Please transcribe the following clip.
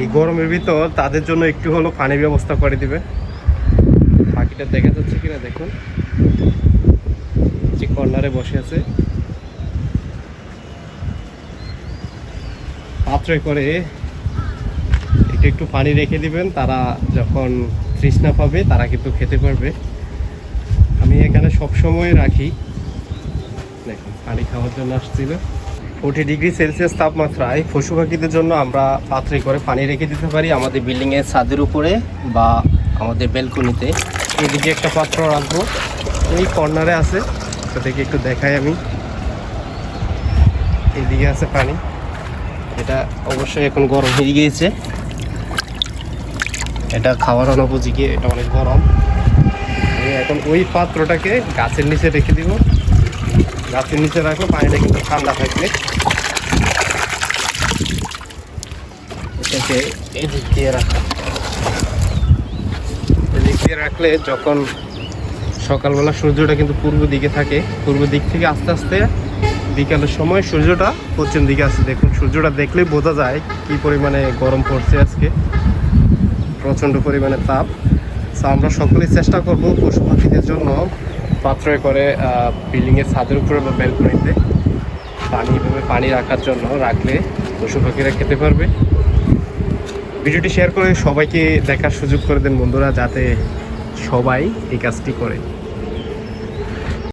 এই গরমের ভিতর তাদের জন্য একটু হলো পানির ব্যবস্থা করে দিবে। পাখিটা দেখা যাচ্ছে কিনা দেখুন। যে কর্নারে বসে আছে। পাত্রে করে একটু একটু পানি রেখে দিবেন, তারা যখন তৃষ্ণা পাবে, তারা কিন্তু খেতে পারবে। আমি এখানে সব সময় রাখি। দেখুন, পানি খাওয়ার জন্য আসছিল। ফোর্টি ডিগ্রি সেলসিয়াস তাপমাত্রায় পশু পাখিদের জন্য আমরা পাত্রে করে পানি রেখে দিতে পারি আমাদের বিল্ডিংয়ের ছাদের উপরে বা আমাদের বেলকনিতে এদিকে একটা পাত্র রাখব। এই কর্নারে আছে। দেখে একটু দেখাই আমি। এদিকে আছে পানি। এটা অবশ্যই এখন গরম হয়ে গিয়েছে। এটা খাওয়ার অনুপযোগী, এটা অনেক গরম। এখন ওই পাত্রটাকে গাছের নিচে রেখে দিব। গাছের নিচে রাখলে পানিটা কিন্তু ঠান্ডা থাকবে। এটাকে এদিক দিয়ে রাখা। এদিক দিয়ে রাখলে যখন সকালবেলা সূর্যটা কিন্তু পূর্ব দিকে থাকে, পূর্ব দিক থেকে আস্তে আস্তে বিকালের সময় সূর্যটা পশ্চিম দিকে আসছে দেখুন, সূর্যটা দেখলেই বোঝা যায় কি পরিমাণে গরম পড়ছে আজকে। প্রচণ্ড পরিমাণে তাপ। তো আমরা সকলেই চেষ্টা করব পশু পাখিদের জন্য পাত্রে করে বিল্ডিংয়ের ছাদের উপরে বা ব্যালকনিতে পানি এভাবে পানি রাখার জন্য রাখলে পশু পাখিরা খেতে পারবে। ভিডিওটি শেয়ার করে সবাইকে দেখার সুযোগ করে দেন বন্ধুরা, যাতে সবাই এই কাজটি করে।